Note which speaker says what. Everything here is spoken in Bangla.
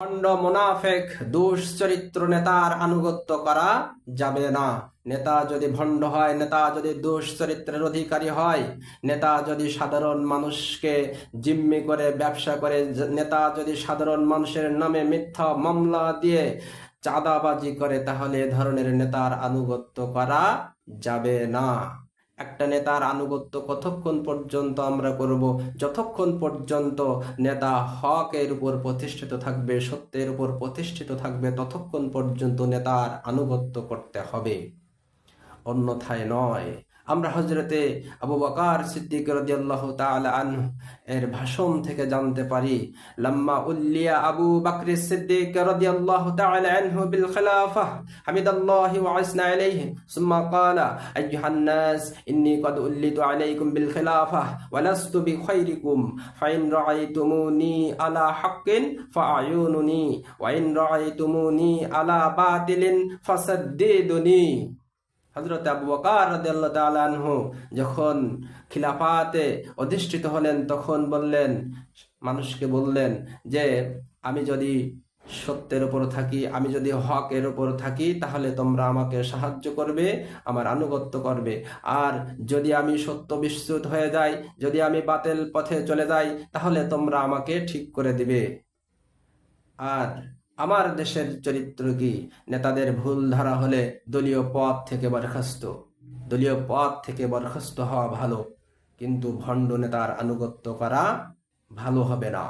Speaker 1: খণ্ড মোনাফেক দুশ্চরিত্র নেতার আনুগত্য করা যাবে না। নেতা যদি ভণ্ড হয়, নেতা যদি দুশ্চরিত্রের অধিকারী হয়, নেতা যদি সাধারণ মানুষকে জিম্মি করে ব্যবসা করে, নেতা যদি সাধারণ মানুষের নামে মিথ্যা মামলা দিয়ে চাঁদাবাজি করে, তাহলে এ ধরনের নেতার আনুগত্য করা যাবে না। একটা নেতার আনুগত্য কতক্ষণ পর্যন্ত আমরা করব? যতক্ষণ পর্যন্ত নেতা হকের উপর প্রতিষ্ঠিত থাকবে, সত্যের উপর প্রতিষ্ঠিত থাকবে, ততক্ষণ পর্যন্ত নেতার আনুগত্য করতে হবে। অন্যথায় নয়। আমরা হজরতে আবু বকার সিদ্দিক রাদিয়াল্লাহু তাআলা আনহু এর ভাষণ থেকে জানতে পারি, লাম্মা উল্লিয়া আবু বকর সিদ্দিক রাদিয়াল্লাহু তাআলা আনহু বিল খিলাফা, হামিদাল্লাহি ওয়া আসনা আলাইহি, সুম্মা ক্বালা, আইয়ুহান নাস قد উল্লিতু আলাইকুম বিল খিলাফা, ওয়া লাস্তু বিখাইরিকুম ফাইন রাআইতুমুনি আলা হাক্কিন ফাআয়ুনুনি ওয়া ইন রাআইতুমুনি আলা বাতিলিন, ফাসাদ্দিদুনি। হজরত আবু বকার আনহু যখন খিলাফাতে অধিষ্ঠিত হলেন, তখন বললেন, মানুষকে বললেন যে, আমি যদি সত্যের উপর থাকি, আমি যদি হকের উপর থাকি, তাহলে তোমরা আমাকে সাহায্য করবে, আমার আনুগত্য করবে। আর যদি আমি সত্য বিস্তুত হয়ে যাই, যদি আমি বাতেল পথে চলে যাই, তাহলে তোমরা আমাকে ঠিক করে দিবে। আর আমার দেশের চরিত্র কি নেতাদের ভুল ধরা হলে দলীয় পদ থেকে বরখাস্ত। দলীয় পদ থেকে বরখাস্ত হওয়া ভালো, কিন্তু ভণ্ড নেতার আনুগত্য করা ভালো হবে না।